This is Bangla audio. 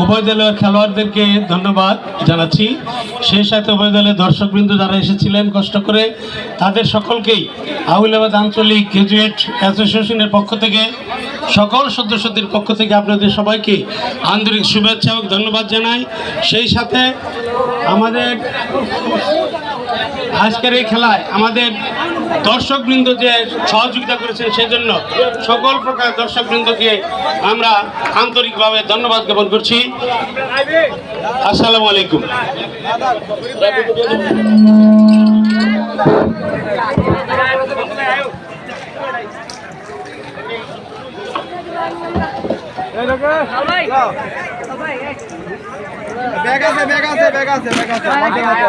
উভয় দলের খেলোয়াড়দেরকে ধন্যবাদ জানাচ্ছি। সেই সাথে উভয় দলের দর্শকবৃন্দ যারা এসেছিলেন কষ্ট করে, তাদের সকলকেই আউলাবাদ আঞ্চলিক গ্রাজুয়েট অ্যাসোসিয়েশনের পক্ষ থেকে, সকল সদস্যদের পক্ষ থেকে আপনাদের সবাইকে আন্তরিক শুভেচ্ছা ও ধন্যবাদ জানাই। সেই সাথে আমাদের আজকের এই খেলায় আমাদের দর্শকবৃন্দ যে সহযোগিতা করেছেন, সেজন্য সকল প্রকার দর্শকবৃন্দকে আমরা আন্তরিকভাবে ধন্যবাদ জ্ঞাপন করছি। আসসালামু আলাইকুম। ব্যাগ আছে ব্যাগ আছে ব্যাগ আছে ব্যাগ আছে মাঠে মাঠে